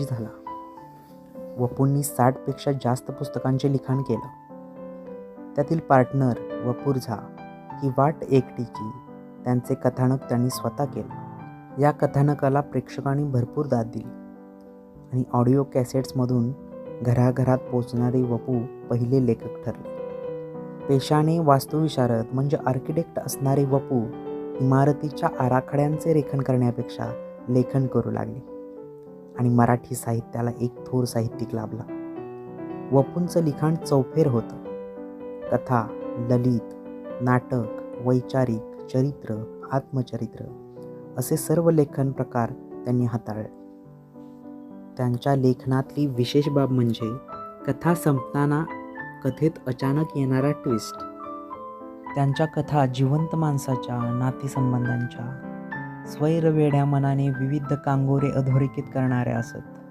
झाला. वपूंनी साठपेक्षा जास्त पुस्तकांचे लिखाण केलं. त्यातील पार्टनर वपूर झा ही वाट एकटीची त्यांचे कथानक त्यांनी स्वतः केलं. या कथानकाला प्रेक्षकांनी भरपूर दाद दिली. आणि ऑडिओ कॅसेट्समधून घराघरात पोचणारे वपू पहिले लेखक ठरले. पेशाने वास्तुविशारद म्हणजे आर्किटेक्ट असणारे वपू इमारतीच्या आराखड्यांचे रेखन करण्यापेक्षा लेखन करू लागले. आणि मराठी साहित्याला एक थोर साहित्यिक लाभला. वपूंचं लिखाण चौफेर होतं. कथा ललित नाटक वैचारिक चरित्र आत्मचरित्र असे सर्व लेखन प्रकार त्यांनी हाताळले. त्यांच्या लेखनातली विशेष बाब म्हणजे कथा संपताना कथेत अचानक येणारा ट्विस्ट त्यांच्या कथा जिवंत माणसाच्या नातेसंबंधांच्या स्वैरवेड्या मनाने विविध कांगोरे अधोरेखित करणाऱ्या असत.